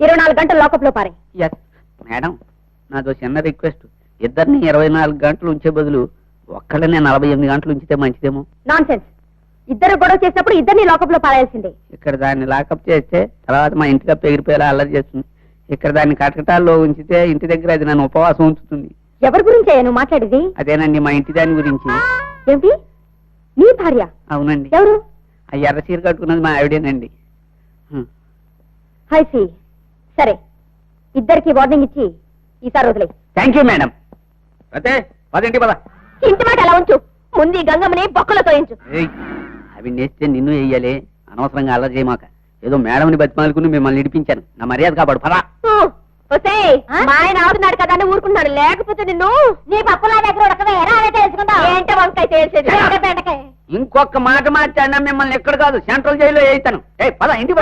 ఇరవై నాలుగు గంటలు లాకప్లో పారే మేడం నాదో చిన్న రిక్వెస్ట్ ఇద్దరిని ఇరవై నాలుగు గంటలు ఉంచే బదులు ఒక్కళ్ళనే నలభై ఎనిమిది గంటలు ఉంచితే మంచిదేమో. నాన్ సెన్స్ ఇద్దరు గొడవ చేసినప్పుడు ఇద్దరిని లాకప్లో పారేయాల్సిందే. ఇక్కడ దాన్ని లాకప్ చేస్తే తర్వాత మా ఇంటిగా పెగిరిపోయేలా అల్లరి చేస్తుంది. ఇక్కడ దాన్ని కటకటాల్లో ఉంచితే ఇంటి దగ్గర అది నన్ను ఉపవాసం ఉంచుతుంది. ఎవరి గురించే నువ్వు మాట్లాడేది? అదేనండి మా ఇంటి దాని గురించి. ఏమిటి? నీ భార్య? అవునండి. ఎవరు? ఆ ఎర్ర చీర కట్టుకున్నది మా ఆవిడేనండి. హైసి సరే ఇద్దరికి వార్నింగ్ ఇచ్చి ఈసారి వదిలే థ్యాంక్ యూ మేడం. అదే పదండి పద. ఇంటి మాట అలా ఉంచు. ముందు ఈ గంగమ్మని బొక్కలో తోయించు ఏయ్, అవి నేస్తే నిన్ను వెయ్యాలి అనవసరంగా అల్లరి చేయమాక. ఏదో మేడంని బతిమాలుకుని మిమ్మల్ని ఇడిపించాను. నా మర్యాద కాపాడు పదా. వస్తే మా ఆయన ఆడుతున్నాడు కదా అని ఊరుకున్నాడు లేకపోతే నిన్ను నీ పప్పులా దగ్గర ఉడకవే. తెలుసుకుంటా ఏంటో వంకాయ తెలిసేది ఇంకొక మాట మాట్లాడినా మిమ్మల్ని ఎక్కడ కాదు సెంట్రల్ జైల్లో వేయిస్తాను. ఏ పద ఇంటికి